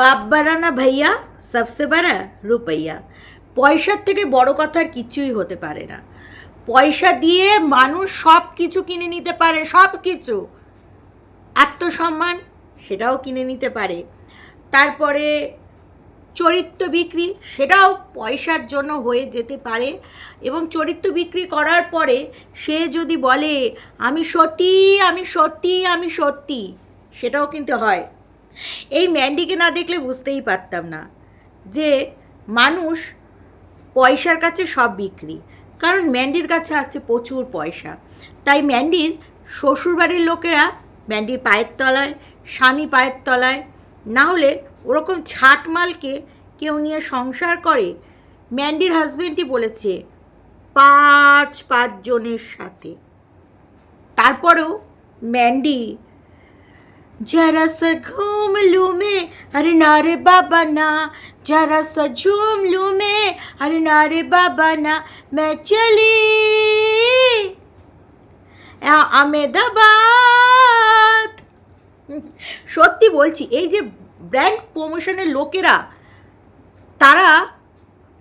পাপ বাড়ানা ভাইয়া সবসে বাড়া রুপাইয়া। পয়সার থেকে বড় কথা আর কিছুই হতে পারে না। পয়সা দিয়ে মানুষ সব কিছু কিনে নিতে পারে সব কিছু আত্মসম্মান সেটাও কিনে নিতে পারে। তারপরে চরিত্র বিক্রি সেটাও পয়সার জন্য হয়ে যেতে পারে এবং চরিত্র বিক্রি করার পরে সে যদি বলে, আমি সত্যি আমি সত্যি আমি সত্যি, সেটাও কিন্তু হয়। এই ম্যান্ডিকে না দেখলে বুঝতেই পারতাম না যে মানুষ পয়সার কাছে সব বিক্রি। কারণ ম্যান্ডির কাছে আছে প্রচুর পয়সা। তাই ম্যান্ডির শ্বশুরবাড়ির লোকেরা ম্যান্ডির পায়ের তলায়, স্বামী পায়ের তলায়, না হলে ওরকম ছাটমালকে কেউ নিয়ে সংসার করে, ম্যান্ডির হাজবেন্ডই বলেছে পাঁচ পাঁচজনের সাথে। তারপরেও ম্যান্ডি जरा सा घूम लूँ मैं अरे नारे बाबा ना जरा सा झूम लूँ मैं अरे नारे बाबा ना मैं चली আ- আমেদাবাদ সত্যি বলছি এই যে ব্র্যান্ড প্রমোশনের লোকেরা তারা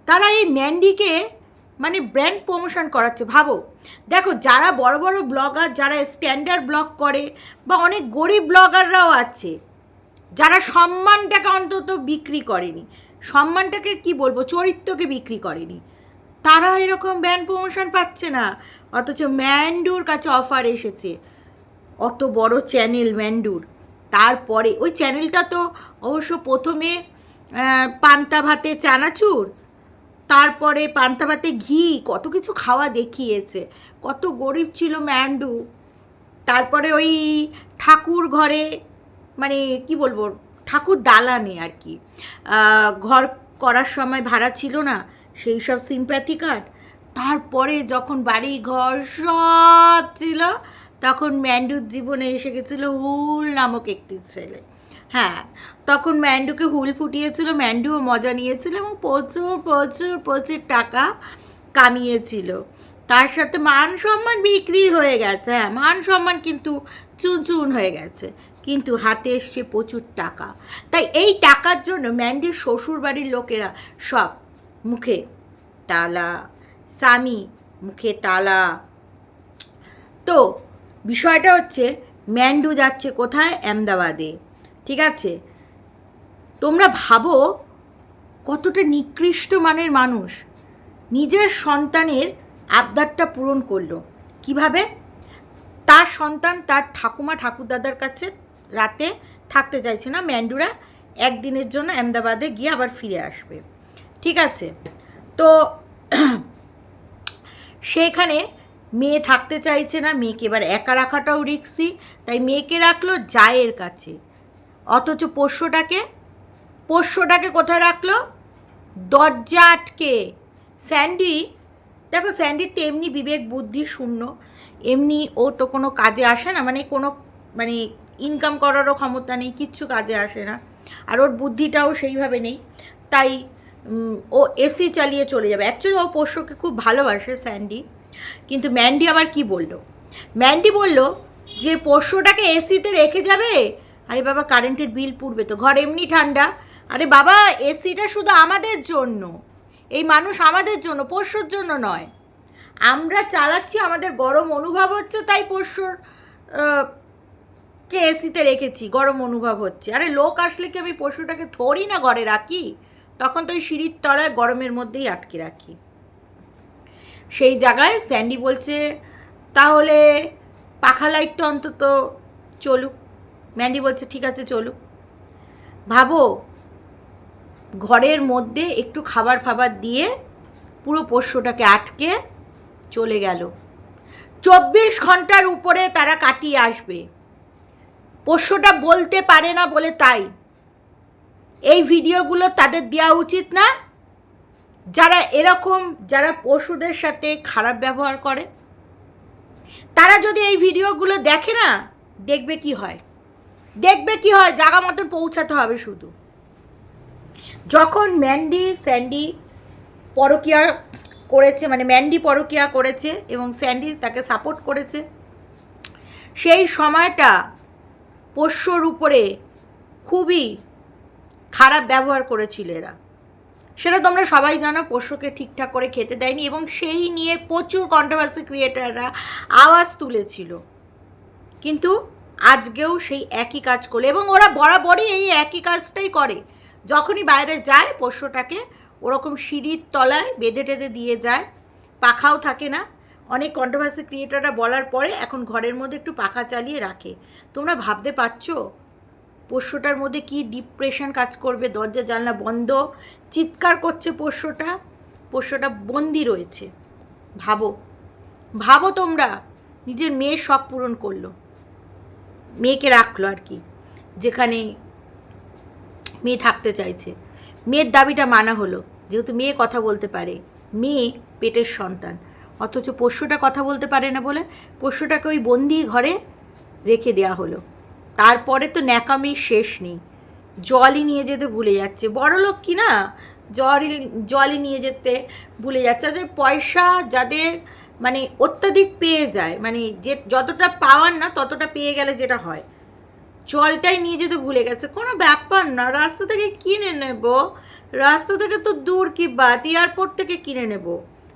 তারা এই ম্যান্ডিকে মানে ব্র্যান্ড প্রমোশন করাচ্ছে। ভাবো, দেখো যারা বড় বড় ব্লগার যারা স্ট্যান্ডার্ড ব্লগ করে বা অনেক গরিব ব্লগাররাও আছে, যারা সম্মানটাকে অন্তত বিক্রি করেনি, সম্মানটাকে কি বলব, চরিত্রকে বিক্রি করেনি, তারা এরকম ব্র্যান্ড প্রমোশন পাচ্ছে না। অথচ ম্যান্ডুর কাছে অফার এসেছে, অত বড় চ্যানেল ম্যান্ডুর। তারপরে, ওই চ্যানেলটা তো অবশ্য প্রথমে পান্তা ভাতে চানাচুর তারপরে পান্তা ভাতে ঘি, কত কিছু খাওয়া দেখিয়েছে। কত গরিব ছিল ম্যান্ডু। তারপরে ওই ঠাকুর ঘরে মানে কি বলব, ঠাকুর দালানে আর কি। ঘর করার সময় ভাড়া ছিল না, সেই সব সিম্প্যাথি কার্ড তারপরে যখন বাড়ি ঘর সব ছিল, তখন ম্যান্ডুর জীবনে এসে গেছিল হুল নামক একটি ছেলে। হ্যাঁ তখন ম্যান্ডুকে হুল ফুটিয়েছিল, ম্যান্ডুও মজা নিয়েছিল এবং প্রচুর প্রচুর প্রচুর টাকা কামিয়েছিল। তার সাথে মান সম্মান বিক্রি হয়ে গেছে হ্যাঁ মান সম্মান কিন্তু চুনচুন হয়ে গেছে, কিন্তু হাতে এসছে প্রচুর টাকা। তাই এই টাকার জন্য ম্যান্ডির শ্বশুর বাড়ির লোকেরা সব মুখে তালা, স্বামী মুখে তালা। তো বিষয়টা হচ্ছে, ম্যান্ডু যাচ্ছে কোথায়? আহমেদাবাদে। ঠিক আছে? তোমরা ভাবো কতটা নিকৃষ্ট মানের মানুষ। নিজের সন্তানের আবদারটা পূরণ করল। কীভাবে? তার সন্তান তার ঠাকুমা ঠাকুরদাদার কাছে রাতে থাকতে চাইছে না, ম্যান্ডুরা একদিনের জন্য আহমেদাবাদে গিয়ে আবার ফিরে আসবে। ঠিক আছে? তো সেখানে মেয়ে থাকতে চাইছে না, মেয়েকে এবার একা রাখাটাও রিক্সি তাই মেয়েকে রাখল জায়ের কাছে। অথচ পোষ্যটাকে পোষ্যটাকে কোথায় রাখল? দরজা আটকে। স্যান্ডি, দেখো স্যান্ডির তো এমনি বিবেক, বুদ্ধি, শূন্য। এমনি ও তো কোনো কাজে আসে না মানে কোনো মানে ইনকাম করারও ক্ষমতা নেই, কিচ্ছু কাজে আসে না। আর ওর বুদ্ধিটাও সেইভাবে নেই। তাই ও এসি চালিয়ে চলে যাবে। অ্যাকচুয়ালি ও পোষ্যকে খুব ভালোবাসে, স্যান্ডি। কিন্তু ম্যান্ডি আবার কি বলল? ম্যান্ডি বলল যে পোষ্যটাকে এসিতে রেখে যাবে আরে বাবা কারেন্টের বিল পুড়বে তো। ঘর এমনি ঠান্ডা। আরে বাবা এসিটা শুধু আমাদের জন্য। এই মানুষ আমাদের জন্য পোষ্যর জন্য নয়। আমরা চালাচ্ছি, আমাদের গরম অনুভব হচ্ছে, তাই পোষ্যর কে এসিতে রেখেছি, গরম অনুভব হচ্ছে। আরে লোক আসলে কি আমি পশুটাকে থরি না ঘরে রাখি? তখন তো ওই সিঁড়ির তলায় গরমের মধ্যেই আটকে রাখি। সেই জায়গায় স্যান্ডি বলছে, তাহলে পাখা লাইটটা অন্তত চলুক। ম্যান্ডি বলছে, ঠিক আছে, চলুক। ভাবো, ঘরের মধ্যে একটু খাবার ফাবার দিয়ে পুরো পোষ্যটাকে আটকে চলে গেল। চব্বিশ ঘণ্টার উপরে তারা কাটিয়ে আসবে। পোষ্যটা বলতে পারে না বলে তাই। এই ভিডিওগুলো তাদের দেওয়া উচিত না। যারা এরকম, যারা পশুদের সাথে খারাপ ব্যবহার করে, তারা যদি এই ভিডিওগুলো দেখে না, দেখবে কি হয়? দেখবে কি হয়, জাগা মতন পৌঁছাতে হবে শুধু। যখন ম্যান্ডি, স্যান্ডি পরকিয়া করেছে মানে ম্যান্ডি পরকিয়া করেছে এবং স্যান্ডি তাকে সাপোর্ট করেছে, সেই সময়টা পোষ্যর উপরে খুবই খারাপ ব্যবহার করেছিল এরা। সেটা তোমরা সবাই জানো, পোষ্যকে ঠিকঠাক করে খেতে দেয়নি এবং সেই নিয়ে প্রচুর কন্ট্রোভার্সি ক্রিয়েটাররা আওয়াজ তুলেছিল। কিন্তু আজকেও সেই একই কাজ করল এবং ওরা বরাবরই এই একই কাজটাই করে। যখনই বাইরে যায় পোষ্যটাকে ওরকম সিঁড়ির তলায় বেঁধে টেঁধে দিয়ে যায়, পাখাও থাকে না। অনেক কন্ট্রোভার্সি ক্রিয়েটাররা বলার পরে এখন ঘরের মধ্যে একটু পাখা চালিয়ে রাখে। তোমরা ভাবতে পারছ? পোষ্যটার মধ্যে কি ডিপ্রেশন কাজ করবে? দরজা, জানলা বন্ধ। চিৎকার করছে পোষ্যটা। পোষ্যটা বন্দি রয়েছে। ভাবো। ভাবো তোমরা। নিজের মেয়ের শখ পূরণ করল। মেয়েকে রাখল আর কি, যেখানে মেয়ে থাকতে চাইছে। মেয়ের দাবিটা মানা হলো, যেহেতু মেয়ে কথা বলতে পারে, মেয়ে পেটের সন্তান। অথচ পোষ্যটা কথা বলতে পারে না বলে পোষ্যটাকে ওই বন্দি ঘরে রেখে দেওয়া হলো। তারপরে তো ন্যাকামির শেষ নেই। জলই নিয়ে যেতে ভুলে যাচ্ছে। বড় লোক কি না? জলই জলই নিয়ে যেতে ভুলে যাচ্ছে। যে পয়সা যাদের মানে অত্যাধিক পেয়ে যায়। মানে যে যতটা পাওয়ার না, ততটা পেয়ে গেলে যেটা হয়। জলটাই নিয়ে যেতে ভুলে গেছে। কোনো ব্যাপার না, রাস্তা থেকে কিনে নেব। রাস্তা থেকে তো দূর কি বাদ এয়ারপোর্ট থেকে কিনে নেব।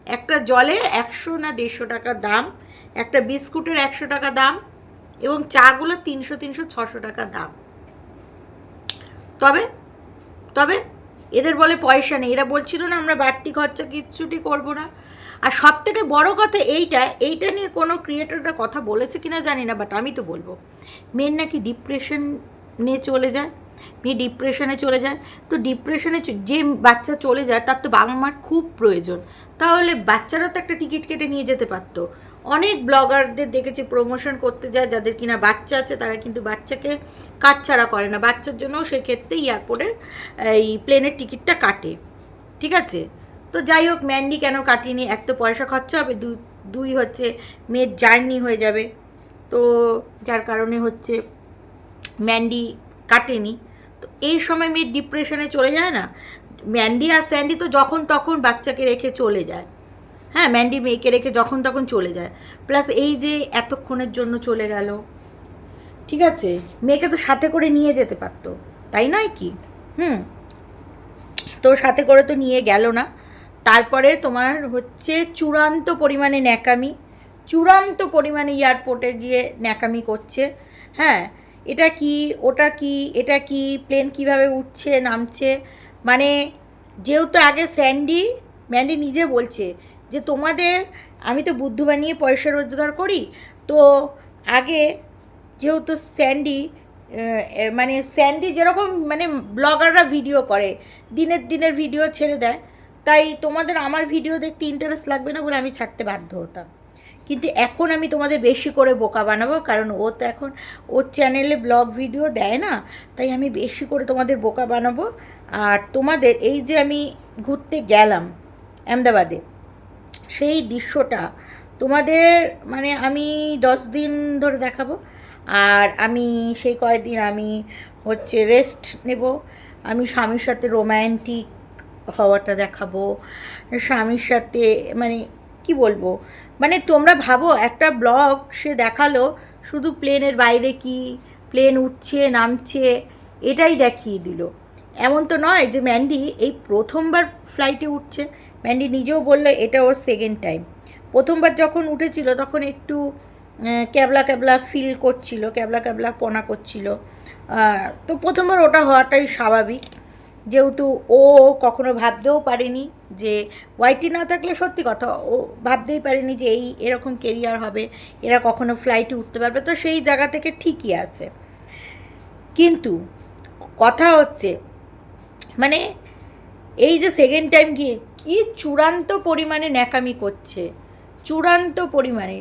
একটা জলের একশো না দেড়শো টাকা দাম, একটা বিস্কুটের একশো টাকা দাম এবং চাগুলো তিনশো তিনশো, ছশো টাকা দাম। তবে তবে এদের বলে পয়সা নেই। এরা বলছিল না, আমরা বাড়তি খরচা কিচ্ছুটি করব না। আর সব থেকে বড় কথা এইটা এইটা নিয়ে কোনো ক্রিয়েটাররা কথা বলেছে কিনা জানি না বাট আমি তো বলব। মেন নাকি ডিপ্রেশন নিয়ে চলে যায় মেয়ে ডিপ্রেশনে চলে যায়? তো ডিপ্রেশনে যে বাচ্চা চলে যায়, তার তো বাবা মার খুব প্রয়োজন। তাহলে বাচ্চারা তো একটা টিকিট কেটে নিয়ে যেতে পারতো। অনেক ব্লগারদের দেখেছি প্রমোশন করতে যায়, যাদের কিনা বাচ্চা আছে, তারা কিন্তু বাচ্চাকে কাজ ছাড়া করে না। বাচ্চার জন্য সেক্ষেত্রে এয়ারপোর্টের এই প্লেনের টিকিটটা কাটে। ঠিক আছে? তো যাই হোক ম্যান্ডি কেন কাটিনি? এক তো পয়সা খরচা হবে দুই দুই হচ্ছে মেয়ের জার্নি হয়ে যাবে। তো যার কারণে হচ্ছে ম্যান্ডি কাটেনি। তো এই সময় মেয়ের ডিপ্রেশনে চলে যায় না? ম্যান্ডি আর স্যান্ডি তো যখন তখন বাচ্চাকে রেখে চলে যায়। হ্যাঁ ম্যান্ডি মেয়েকে রেখে যখন তখন চলে যায়। প্লাস এই যে এতক্ষণের জন্য চলে গেল। ঠিক আছে? মেয়েকে তো সাথে করে নিয়ে যেতে পারতো। তাই নয় কি? হুম। তো সাথে করে তো নিয়ে গেল না। তারপরে তোমার হচ্ছে চূড়ান্ত পরিমাণে ন্যাকামি, চূড়ান্ত পরিমাণে এয়ারপোর্টে গিয়ে ন্যাকামি করছে। হ্যাঁ এটা কি, ওটা কি, এটা কি, প্লেন কীভাবে উঠছে, নামছে? মানে যেহেতু আগে স্যান্ডি ম্যান্ডি নিজে বলছে যে তোমাদের, আমি তো বুদ্ধু বানিয়ে পয়সা রোজগার করি, তো আগে যেহেতু স্যান্ডি মানে স্যান্ডি যেরকম মানে ব্লগাররা ভিডিও করে, দিনের দিনের ভিডিও ছেড়ে দেয় তাই তোমাদের আমার ভিডিও দেখতে ইন্টারেস্ট লাগবে না বলে আমি ছাড়তে বাধ্য হতাম। কিন্তু এখন আমি তোমাদের বেশি করে বোকা বানাবো, কারণ ও তো এখন ওর চ্যানেলে ব্লগ ভিডিও দেয় না, তাই আমি বেশি করে তোমাদের বোকা বানাবো। আর তোমাদের এই যে আমি ঘুরতে গেলাম আহমেদাবাদে, সেই দৃশ্যটা তোমাদের মানে আমি দশ দিন ধরে দেখাবো, আর আমি সেই কয়েকদিন আমি হচ্ছে রেস্ট নেব। আমি স্বামীর সাথে রোম্যান্টিক হওয়াটা দেখাবো, স্বামীর সাথে মানে কি বলব? মানে তোমরা ভাবো, একটা ব্লগ সে দেখাল, শুধু প্লেনের বাইরে কি, প্লেন উঠছে, নামছে, এটাই দেখিয়ে দিল। এমন তো নয় যে ম্যান্ডি এই প্রথমবার ফ্লাইটে উঠছে। ম্যান্ডি নিজেও বলল, এটা ওর সেকেন্ড টাইম প্রথমবার যখন উঠেছিল, তখন একটু ক্যাবলা ক্যাবলা ফিল করছিল, ক্যাবলা ক্যাবলা পনা করছিল। তো প্রথমবার ওটা হওয়াটাই স্বাভাবিক। যেহেতু ও কখনো ভাবতেও পারেনি যে ওয়াইটি না থাকলে সত্যি কথা, ও ভাবতেই পারেনি যে এই এরকম কেরিয়ার হবে, এরা কখনো ফ্লাইটে উঠতে পারবে, তো সেই জায়গা থেকে ঠিকই আছে। কিন্তু কথা হচ্ছে মানে এই যে সেকেন্ড টাইম গিয়ে কি চূড়ান্ত পরিমাণে ন্যাকামি করছে, চূড়ান্ত পরিমাণে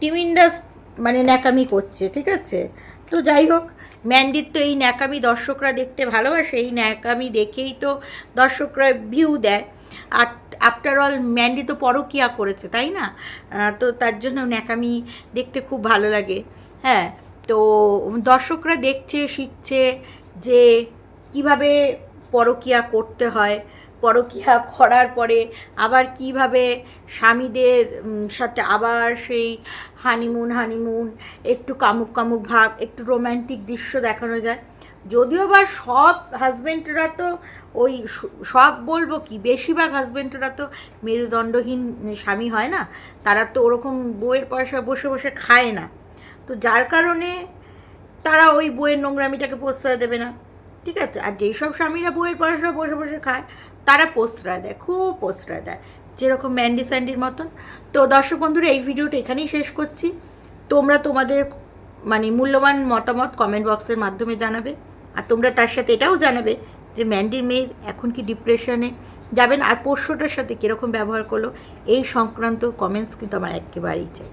টিম ইন্ডাস মানে ন্যাকামি করছে, ঠিক আছে? তো যাই হোক ম্যান্ডির তো এই ন্যাকামি দর্শকরা দেখতে ভালোবাসে, এই ন্যাকামি দেখেই তো দর্শকরা ভিউ দেয়। আর আফটার অল ম্যান্ডি তো পরকিয়া করেছে, তাই না? তো তার জন্য ন্যাকামি দেখতে খুব ভালো লাগে। হ্যাঁ তো দর্শকরা দেখছে, শিখছে যে কীভাবে পরকিয়া করতে হয় পরকিয়া করার পরে আবার কীভাবে স্বামীদের সাথে আবার সেই হানিমুন হানিমুন একটু কামুক কামুক ভাব, একটু রোম্যান্টিক দৃশ্য দেখানো যায়। যদিও বা সব হাজব্যান্ডরা তো ওই সব বলব কি, বেশিরভাগ হাজব্যান্ডরা তো মেরুদণ্ডহীন স্বামী হয় না। তারা তো ওরকম বইয়ের পয়সা বসে বসে খায় না। তো যার কারণে তারা ওই বইয়ের নোংরামিটাকে প্রশ্রয় দেবে না। ঠিক আছে? আর যেই সব স্বামীরা বইয়ের পয়সা বসে বসে খায় তারা প্রশ্রয় দেয়, খুব প্রশ্রয় দেয়। যেরকম ম্যান্ডি স্যান্ডির মতন। তো দর্শক বন্ধুরা, এই ভিডিওটা এখানেই শেষ করছি। তোমরা তোমাদের মানে মূল্যবান মতামত কমেন্ট বক্সের মাধ্যমে জানাবে। আর তোমরা তার সাথে এটাও জানাবে যে ম্যান্ডির মেয়ের এখন কি ডিপ্রেশনে যাবেন আর পোষ্যটার সাথে কীরকম ব্যবহার করল, এই সংক্রান্ত কমেন্টস কিন্তু আমার একেবারেই চাই।